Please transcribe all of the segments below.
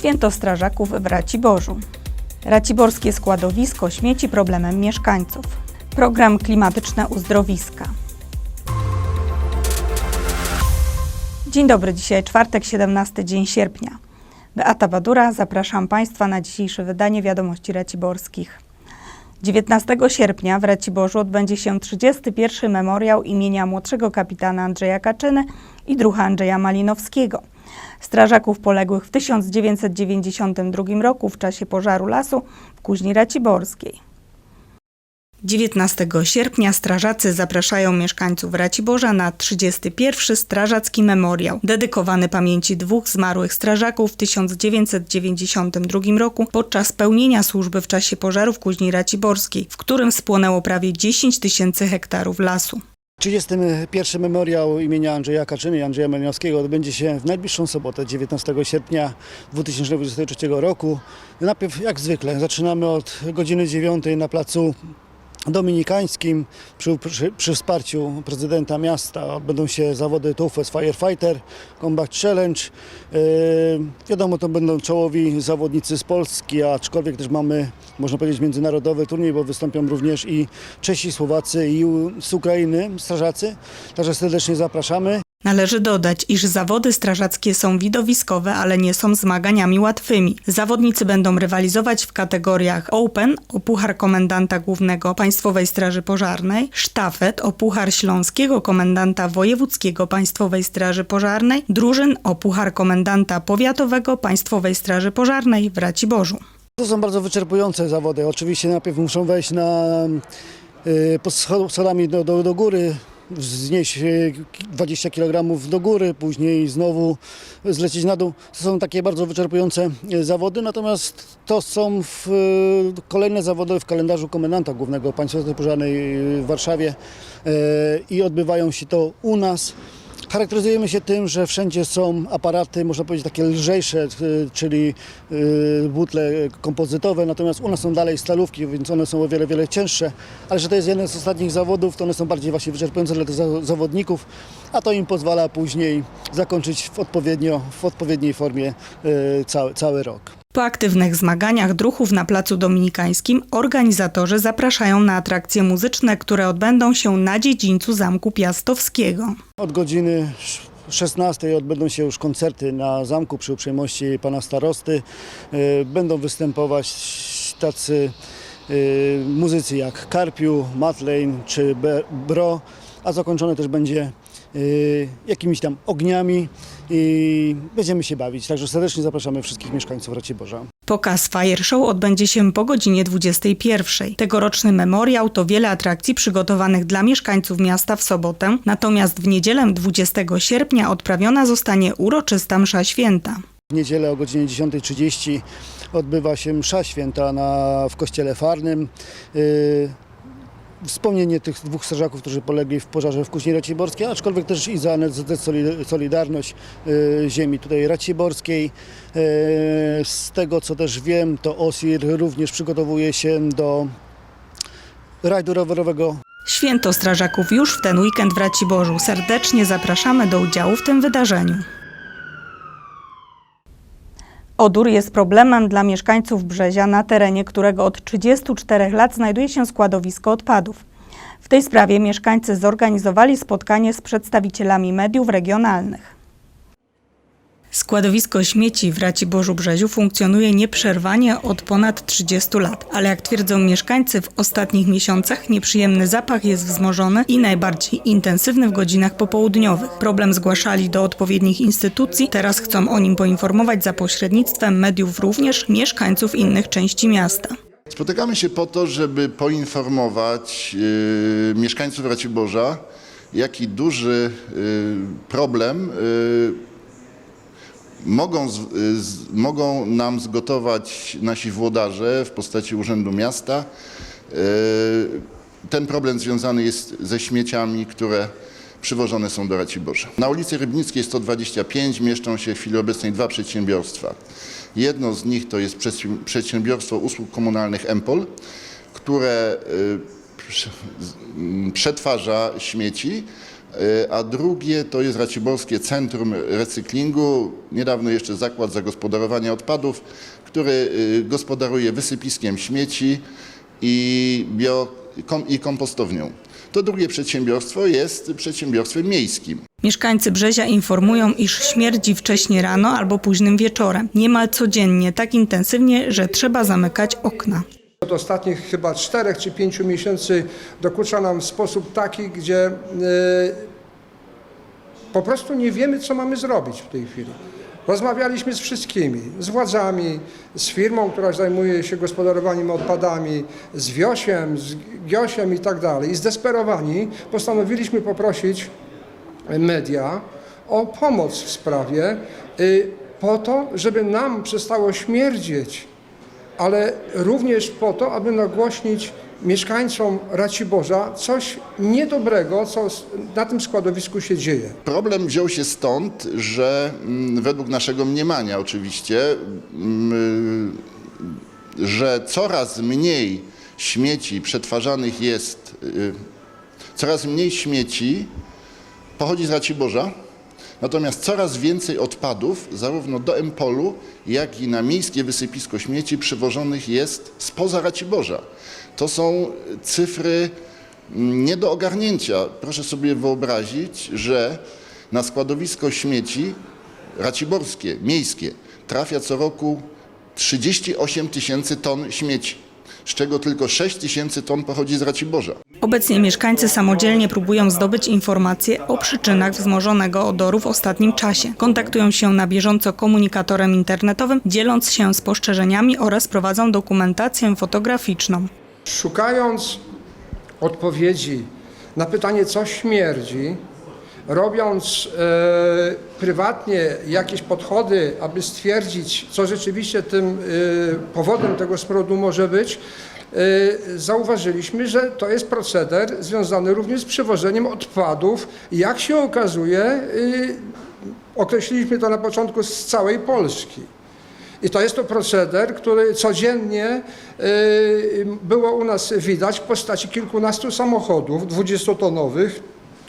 Święto Strażaków w Raciborzu. Raciborskie składowisko śmieci problemem mieszkańców. Program Klimatyczne Uzdrowiska. Dzień dobry, dzisiaj czwartek, 17 dzień sierpnia. Beata Badura, zapraszam Państwa na dzisiejsze wydanie Wiadomości Raciborskich. 19 sierpnia w Raciborzu odbędzie się 31. memoriał imienia młodszego kapitana Andrzeja Kaczyny i druha Andrzeja Malinowskiego, strażaków poległych w 1992 roku w czasie pożaru lasu w Kuźni Raciborskiej. 19 sierpnia strażacy zapraszają mieszkańców Raciborza na 31. Strażacki Memoriał, dedykowany pamięci dwóch zmarłych strażaków w 1992 roku podczas pełnienia służby w czasie pożaru w Kuźni Raciborskiej, w którym spłonęło prawie 10 tysięcy hektarów lasu. 31. memoriał imienia Andrzeja Kaczyny i Andrzeja Malinowskiego odbędzie się w najbliższą sobotę, 19 sierpnia 2023 roku. Najpierw, jak zwykle, zaczynamy od godziny 9 na placu Dominikańskim przy, przy, przy wsparciu prezydenta miasta odbędą się zawody TUFES Firefighter, Combat Challenge. Yy, wiadomo, to będą czołowi zawodnicy z Polski, aczkolwiek też mamy, można powiedzieć, międzynarodowy turniej, bo wystąpią również i Czesi, Słowacy i z Ukrainy strażacy. Także serdecznie zapraszamy. Należy dodać, iż zawody strażackie są widowiskowe, ale nie są zmaganiami łatwymi. Zawodnicy będą rywalizować w kategoriach Open o Puchar Komendanta Głównego Państwowej Straży Pożarnej, Sztafet o Puchar Śląskiego Komendanta Wojewódzkiego Państwowej Straży Pożarnej, Drużyn o Puchar Komendanta Powiatowego Państwowej Straży Pożarnej w Raciborzu. To są bardzo wyczerpujące zawody. Oczywiście najpierw muszą wejść na, y, pod scho- schodami do, do, do góry, wznieść y, 20 kg do góry, później znowu zlecieć na dół. To są takie bardzo wyczerpujące y, zawody, natomiast to są w, y, kolejne zawody w kalendarzu komendanta głównego Państwowej Pożarnej w Warszawie i odbywają się to u nas. Charakteryzujemy się tym, że wszędzie są aparaty, można powiedzieć, takie lżejsze, y, czyli y, butle kompozytowe, natomiast u nas są dalej stalówki, więc one są o wiele, wiele cięższe, ale że to jest jeden z ostatnich zawodów, to one są bardziej właśnie wyczerpujące dla tych za- zawodników, a to im pozwala później zakończyć w, odpowiednio, w odpowiedniej formie y, cały, cały rok. Po aktywnych zmaganiach druhów na Placu Dominikańskim organizatorzy zapraszają na atrakcje muzyczne, które odbędą się na dziedzińcu Zamku Piastowskiego. Od godziny 16 odbędą się już koncerty na zamku przy uprzejmości pana starosty. Y, Będą występować tacy y, muzycy jak Karpiu, Matlane czy Bro, a zakończone też będzie jakimiś tam ogniami i będziemy się bawić. Także serdecznie zapraszamy wszystkich mieszkańców Raciborza. Pokaz Fire Show odbędzie się po godzinie 21. Tegoroczny memoriał to wiele atrakcji przygotowanych dla mieszkańców miasta w sobotę, natomiast w niedzielę 20 sierpnia odprawiona zostanie uroczysta msza święta. W niedzielę o godzinie 10.30 odbywa się msza święta na, w kościele farnym. Yy, Wspomnienie tych dwóch strażaków, którzy polegli w pożarze w Kuźni Raciborskiej, aczkolwiek też i za Solid- Solidarność yy, ziemi tutaj raciborskiej. Yy, Z tego co też wiem, to OSIR również przygotowuje się do rajdu rowerowego Święto Strażaków już w ten weekend w Raciborzu. Serdecznie zapraszamy do udziału w tym wydarzeniu. Odór jest problemem dla mieszkańców Brzezia, na terenie którego od 34 lat znajduje się składowisko odpadów. W tej sprawie mieszkańcy zorganizowali spotkanie z przedstawicielami mediów regionalnych. Składowisko śmieci w Raciborzu Brzeziu funkcjonuje nieprzerwanie od ponad 30 lat, ale jak twierdzą mieszkańcy, w ostatnich miesiącach nieprzyjemny zapach jest wzmożony i najbardziej intensywny w godzinach popołudniowych. Problem zgłaszali do odpowiednich instytucji, teraz chcą o nim poinformować za pośrednictwem mediów również mieszkańców innych części miasta. Spotykamy się po to, żeby poinformować y, mieszkańców Raciborza, jaki duży y, problem y, mogą, z, z, mogą nam zgotować nasi włodarze w postaci Urzędu Miasta. Y, ten problem związany jest ze śmieciami, które przywożone są do Raciborza. Na ulicy Rybnickiej 125 mieszczą się w chwili obecnej dwa przedsiębiorstwa. Jedno z nich to jest przedsi- przedsiębiorstwo usług komunalnych Empol, które m, przetwarza śmieci e, a drugie to jest Raciborskie Centrum Recyklingu, niedawno jeszcze Zakład Zagospodarowania Odpadów, który e, gospodaruje wysypiskiem śmieci i, bio, kom, i kompostownią. To drugie przedsiębiorstwo jest przedsiębiorstwem miejskim. Mieszkańcy Brzezia informują, iż śmierdzi wcześnie rano albo późnym wieczorem. Niemal codziennie, tak intensywnie, że trzeba zamykać okna. Od ostatnich chyba czterech czy pięciu miesięcy dokucza nam w sposób taki, gdzie e, po prostu nie wiemy, co mamy zrobić w tej chwili. Rozmawialiśmy z wszystkimi, z władzami, z firmą, która zajmuje się gospodarowaniem odpadami, z Wiosiem, z Giosiem i tak dalej. I zdesperowani postanowiliśmy poprosić media o pomoc w sprawie y, po to, żeby nam przestało śmierdzieć ale również po to, aby nagłośnić mieszkańcom Raciborza coś niedobrego, co na tym składowisku się dzieje. Problem wziął się stąd, że mm, według naszego mniemania oczywiście, mm, że coraz mniej śmieci przetwarzanych jest, y, coraz mniej śmieci pochodzi z Raciborza, natomiast coraz więcej odpadów zarówno do Empolu, jak i na miejskie wysypisko śmieci przywożonych jest spoza Raciborza. To są cyfry mm, nie do ogarnięcia. Proszę sobie wyobrazić, że na składowisko śmieci raciborskie, miejskie trafia co roku 38 tysięcy ton śmieci, z czego tylko 6 tysięcy ton pochodzi z Raciborza. Obecnie mieszkańcy samodzielnie próbują zdobyć informacje o przyczynach wzmożonego odoru w ostatnim czasie. Kontaktują się na bieżąco komunikatorem internetowym, dzieląc się spostrzeżeniami oraz prowadzą dokumentację fotograficzną. Szukając odpowiedzi na pytanie, co śmierdzi, robiąc e, prywatnie jakieś podchody, aby stwierdzić, co rzeczywiście tym e, powodem tego smrodu może być, zauważyliśmy, że to jest proceder związany również z przewożeniem odpadów. Jak się okazuje, e, określiliśmy to na początku z całej Polski. I to jest to proceder, który codziennie y, było u nas widać w postaci kilkunastu samochodów 20-tonowych,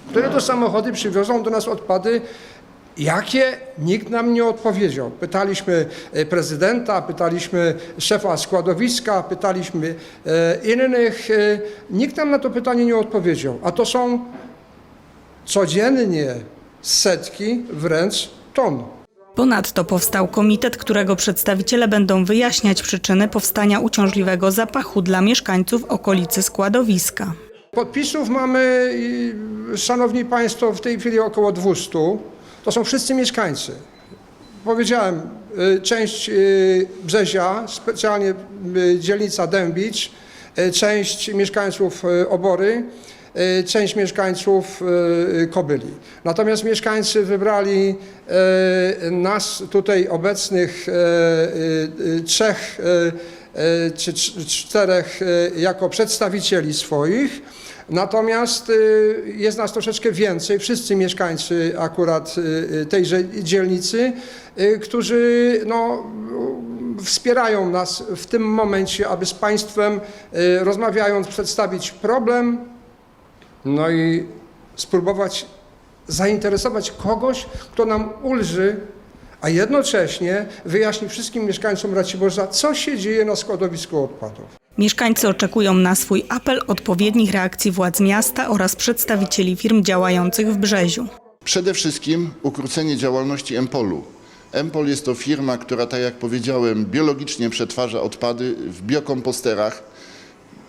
które to samochody przywiozą do nas odpady, jakie nikt nam nie odpowiedział. Pytaliśmy y, prezydenta, pytaliśmy szefa składowiska, pytaliśmy y, innych. y, Nikt nam na to pytanie nie odpowiedział. A to są codziennie setki, wręcz ton. Ponadto powstał komitet, którego przedstawiciele będą wyjaśniać przyczyny powstania uciążliwego zapachu dla mieszkańców okolicy składowiska. Podpisów mamy, szanowni państwo, w tej chwili około 200. To są wszyscy mieszkańcy. Powiedziałem, y, część y, Brzezia, specjalnie y, dzielnica Dębicz, część mieszkańców Obory, część mieszkańców Kobyli. Natomiast mieszkańcy wybrali nas tutaj obecnych trzech czy cz- czterech jako przedstawicieli swoich. Natomiast y, jest nas troszeczkę więcej, wszyscy mieszkańcy akurat y, y, tejże dzielnicy, którzy no, wspierają nas w tym momencie, aby z Państwem rozmawiając przedstawić problem, no i spróbować zainteresować kogoś, kto nam ulży, a jednocześnie wyjaśni wszystkim mieszkańcom Raciborza, co się dzieje na składowisku odpadów. Mieszkańcy oczekują na swój apel odpowiednich reakcji władz miasta oraz przedstawicieli firm działających w Brzeziu. Przede wszystkim ukrócenie działalności Empolu. Empol jest to firma, która, tak jak powiedziałem, biologicznie przetwarza odpady w biokomposterach.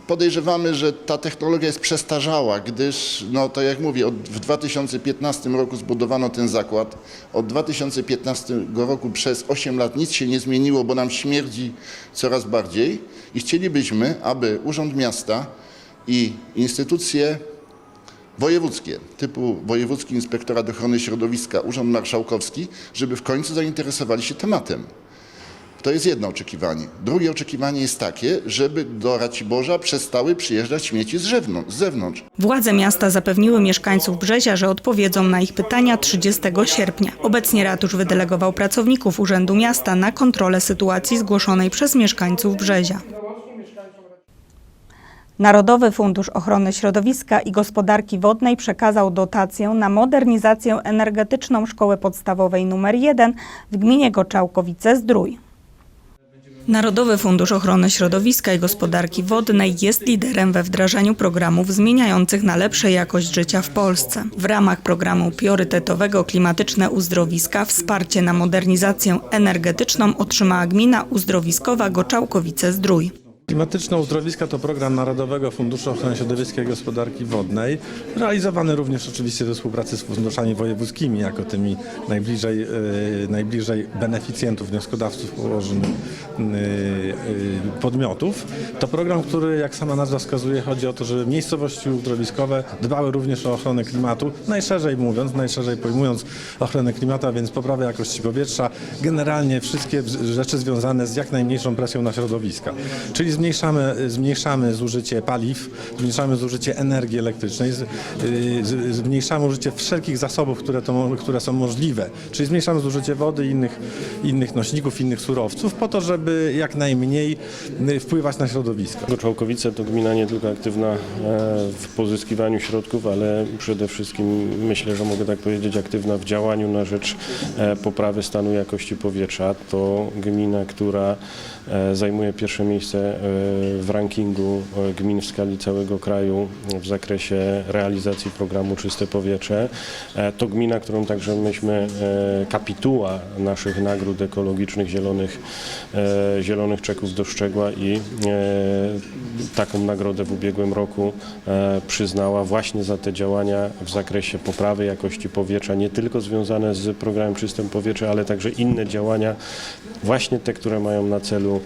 Podejrzewamy, że ta technologia jest przestarzała, gdyż, no tak jak mówię, od, w 2015 roku zbudowano ten zakład. Od 2015 roku przez 8 lat nic się nie zmieniło, bo nam śmierdzi coraz bardziej i chcielibyśmy, aby Urząd Miasta i instytucje wojewódzkie, typu Wojewódzki Inspektorat Ochrony Środowiska, Urząd Marszałkowski, żeby w końcu zainteresowali się tematem. To jest jedno oczekiwanie. Drugie oczekiwanie jest takie, żeby do Raciborza przestały przyjeżdżać śmieci z, żewną- z zewnątrz. Władze miasta zapewniły mieszkańców Brzezia, że odpowiedzą na ich pytania 30 sierpnia. Obecnie ratusz wydelegował pracowników Urzędu Miasta na kontrolę sytuacji zgłoszonej przez mieszkańców Brzezia. Narodowy Fundusz Ochrony Środowiska i Gospodarki Wodnej przekazał dotację na modernizację energetyczną Szkoły Podstawowej nr 1 w gminie Goczałkowice-Zdrój. Narodowy Fundusz Ochrony Środowiska i Gospodarki Wodnej jest liderem we wdrażaniu programów zmieniających na lepszą jakość życia w Polsce. W ramach programu priorytetowego Klimatyczne Uzdrowiska wsparcie na modernizację energetyczną otrzymała gmina uzdrowiskowa Goczałkowice-Zdrój. Klimatyczne uzdrowiska to program Narodowego Funduszu Ochrony Środowiska i Gospodarki Wodnej, realizowany również oczywiście we współpracy z funduszami wojewódzkimi, jako tymi najbliżej, e, najbliżej beneficjentów, wnioskodawców położonych e, e, podmiotów. To program, który jak sama nazwa wskazuje, chodzi o to, żeby miejscowości uzdrowiskowe dbały również o ochronę klimatu, najszerzej mówiąc, najszerzej pojmując ochronę klimatu, a więc poprawę jakości powietrza, generalnie wszystkie rzeczy związane z jak najmniejszą presją na środowiska. Czyli zmniejszamy, zmniejszamy zużycie paliw, zmniejszamy zużycie energii elektrycznej, y, zmniejszamy użycie wszelkich zasobów, które, to, które są możliwe. Czyli zmniejszamy zużycie wody i innych, innych nośników, innych surowców, po to, żeby jak najmniej y, wpływać na środowisko. Goczałkowice to gmina nie tylko aktywna e, w pozyskiwaniu środków, ale przede wszystkim myślę, że mogę tak powiedzieć, aktywna w działaniu na rzecz e, poprawy stanu jakości powietrza. To gmina, która e, zajmuje pierwsze miejsce w rankingu e, gmin w skali całego kraju w zakresie realizacji programu Czyste Powietrze. E, To gmina, którą także myśmy e, kapituła naszych nagród ekologicznych zielonych, zielonych czeków dostrzegła i taką nagrodę w ubiegłym roku przyznała właśnie za te działania w zakresie poprawy jakości powietrza, nie tylko związane z programem Czystym Powietrze, ale także inne działania, właśnie te, które mają na celu,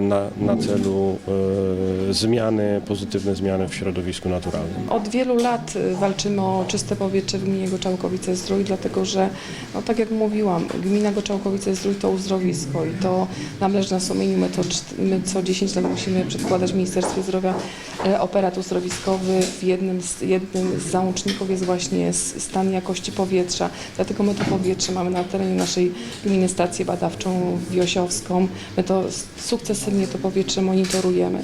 na, na celu e, zmiany, pozytywne zmiany w środowisku naturalnym. Od wielu lat y, walczymy o czyste powietrze w gminie Goczałkowice-Zdrój, dlatego że, no tak jak mówiłam, gmina Goczałkowice-Zdrój to uzdrowisko i to nam leży na sumieniu. My, to, my co 10 lat musimy przedkładać Ministerstwie Zdrowia e, operat uzdrowiskowy. W jednym z, jednym z załączników jest właśnie stan jakości powietrza. Dlatego my to powietrze mamy na terenie naszej gminy stację badawczą wiosiowską. My to sukcesywnie to powietrze monitorujemy.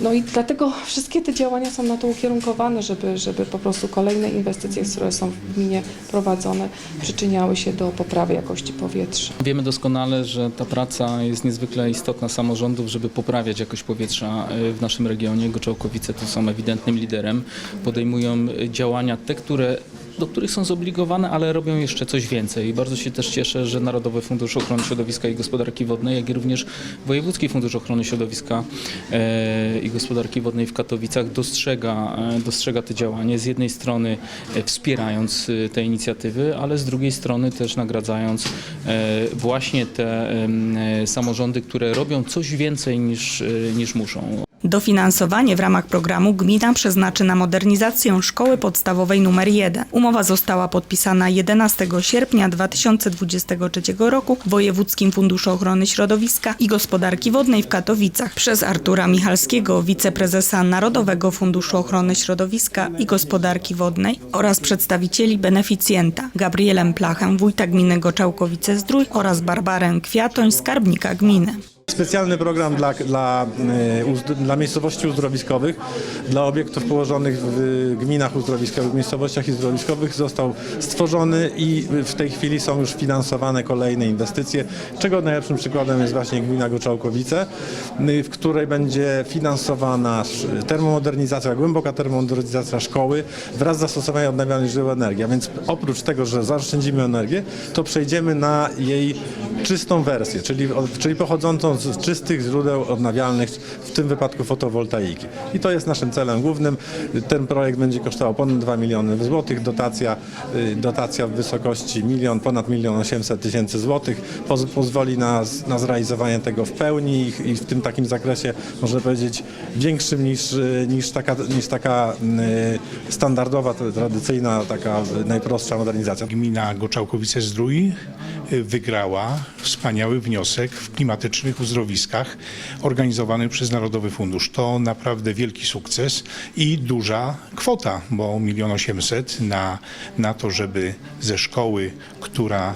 No i dlatego wszystkie te działania są na to ukierunkowane, żeby, żeby po prostu kolejne inwestycje, które są w gminie prowadzone, przyczyniały się do poprawy jakości powietrza. Wiemy doskonale, że ta praca jest niezwykle istotna samorządów, żeby poprawiać jakość powietrza y, w naszym regionie. Goczałkowice tu są ewidentnym liderem. Podejmują y, działania te, które do których są zobligowane, ale robią jeszcze coś więcej. I bardzo się też cieszę, że Narodowy Fundusz Ochrony Środowiska i Gospodarki Wodnej, jak i również Wojewódzki Fundusz Ochrony Środowiska e, i Gospodarki Wodnej w Katowicach dostrzega, e, dostrzega te działania. Z jednej strony e, wspierając te inicjatywy, ale z drugiej strony też nagradzając właśnie te samorządy, które robią coś więcej niż, niż muszą. Dofinansowanie w ramach programu gmina przeznaczy na modernizację szkoły podstawowej nr 1. Umowa została podpisana 11 sierpnia 2023 roku w Wojewódzkim Funduszu Ochrony Środowiska i Gospodarki Wodnej w Katowicach przez Artura Michalskiego, wiceprezesa Narodowego Funduszu Ochrony Środowiska i Gospodarki Wodnej oraz przedstawicieli beneficjenta Gabrielem Plachem, wójta gminy Goczałkowice-Zdrój oraz Barbarę Kwiatoń, skarbnika gminy. Specjalny program dla, dla, y, dla miejscowości uzdrowiskowych, dla obiektów położonych w gminach uzdrowiskowych, miejscowościach uzdrowiskowych został stworzony i w tej chwili są już finansowane kolejne inwestycje, czego najlepszym przykładem jest właśnie gmina Goczałkowice, y, w której będzie finansowana termomodernizacja, głęboka termomodernizacja szkoły wraz z zastosowaniem odnawialnych źródeł energii. A więc oprócz tego, że zaoszczędzimy energię, to przejdziemy na jej czystą wersję, czyli, czyli pochodzącą z czystych źródeł odnawialnych, w tym wypadku fotowoltaiki. I to jest naszym celem głównym. Ten projekt będzie kosztował ponad 2 miliony złotych. Dotacja, y, dotacja w wysokości milion, ponad milion 800 tysięcy złotych poz, pozwoli na, na zrealizowanie tego w pełni i, i w tym takim zakresie, można powiedzieć, większym niż, y, niż taka, niż taka y, standardowa, tradycyjna, taka najprostsza modernizacja. Gmina Goczałkowice-Zdrój wygrała wspaniały wniosek w klimatycznych uzdrowiskach organizowany przez Narodowy Fundusz. To naprawdę wielki sukces i duża kwota, bo milion osiemset na, na to, żeby ze szkoły, która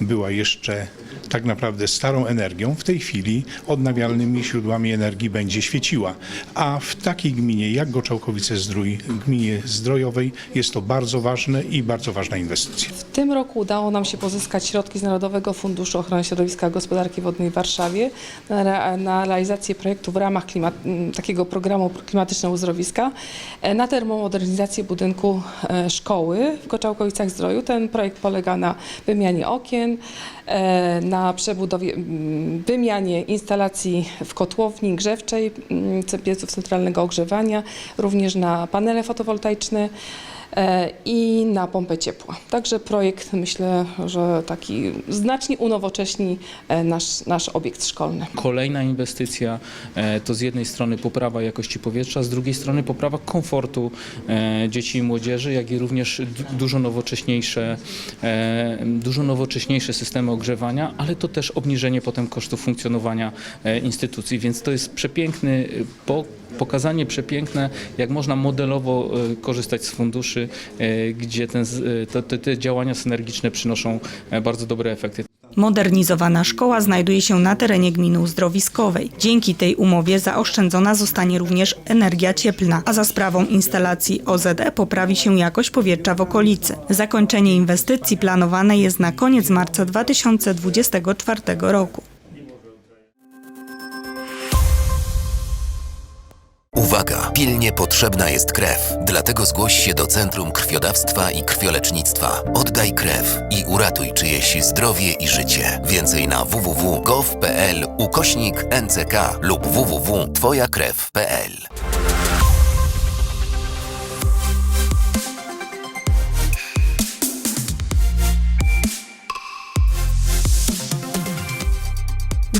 była jeszcze tak naprawdę starą energią, w tej chwili odnawialnymi źródłami energii będzie świeciła. A w takiej gminie jak Goczałkowice-Zdrój, gminie zdrojowej, jest to bardzo ważne i bardzo ważna inwestycja. W tym roku udało nam się pozyskać środki z Narodowego Funduszu Ochrony Środowiska i Gospodarki Wodnej w Warszawie na, na realizację projektu w ramach klimat, takiego programu klimatyczne uzdrowiska e, na termomodernizację budynku e, szkoły w Koczałkowicach-Zdroju. Ten projekt polega na wymianie okien, na przebudowie, wymianie instalacji w kotłowni grzewczej, pieców centralnego ogrzewania, również na panele fotowoltaiczne. e, i na pompę ciepła. Także projekt myślę, że taki znacznie unowocześni e, nasz, nasz obiekt szkolny. Kolejna inwestycja e, to z jednej strony poprawa jakości powietrza, z drugiej strony poprawa komfortu e, dzieci i młodzieży, jak i również dużo nowocześniejsze, e, dużo nowocześniejsze systemy ogrzewania, ale to też obniżenie potem kosztów funkcjonowania e, instytucji, więc to jest przepiękny e, po, pokazanie przepiękne, jak można modelowo e, korzystać z funduszy, e, gdzie ten, e, te, te, te działania synergiczne przynoszą e, bardzo dobre efekty. Modernizowana szkoła znajduje się na terenie gminy uzdrowiskowej. Dzięki tej umowie zaoszczędzona zostanie również energia cieplna, a za sprawą instalacji OZE poprawi się jakość powietrza w okolicy. Zakończenie inwestycji planowane jest na koniec marca 2024 roku. Uwaga! Pilnie potrzebna jest krew. Dlatego zgłoś się do Centrum Krwiodawstwa i Krwiolecznictwa. Oddaj krew i uratuj czyjeś zdrowie i życie. Więcej na www.gov.pl ukośnik NCK lub www.twojakrew.pl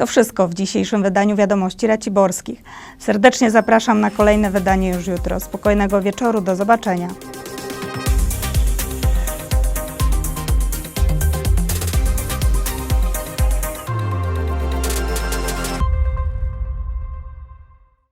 To wszystko w dzisiejszym wydaniu Wiadomości Raciborskich. Serdecznie zapraszam na kolejne wydanie już jutro. Spokojnego wieczoru, do zobaczenia.